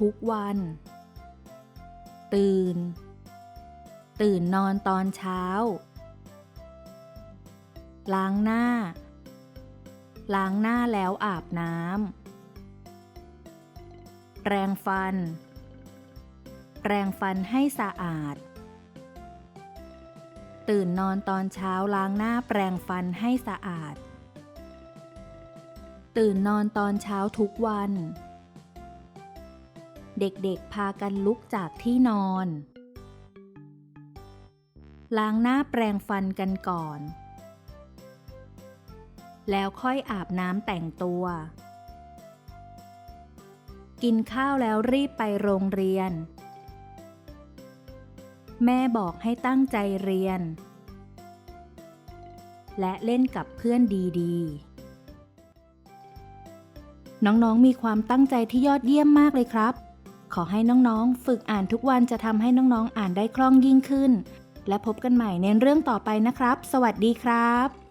ทุกวัน ตื่น ตื่นนอนตอนเช้า ล้างหน้า ล้างหน้าแล้วอาบน้ำ แปรงฟัน แปรงฟันให้สะอาด ตื่นนอนตอนเช้าล้างหน้าแปรงฟันให้สะอาดตื่นนอนตอนเช้าทุกวัน เด็กๆพากันลุกจากที่นอน ล้างหน้าแปรงฟันกันก่อน แล้วค่อยอาบน้ำแต่งตัว กินข้าวแล้วรีบไปโรงเรียน แม่บอกให้ตั้งใจเรียน และเล่นกับเพื่อนดีๆน้องๆ มีความตั้งใจที่ยอดเยี่ยมมากเลยครับ ขอให้น้องๆ ฝึกอ่านทุกวันจะทำให้น้องๆ อ่านได้คล่องยิ่งขึ้น และพบกันใหม่ในเรื่องต่อไปนะครับ สวัสดีครับ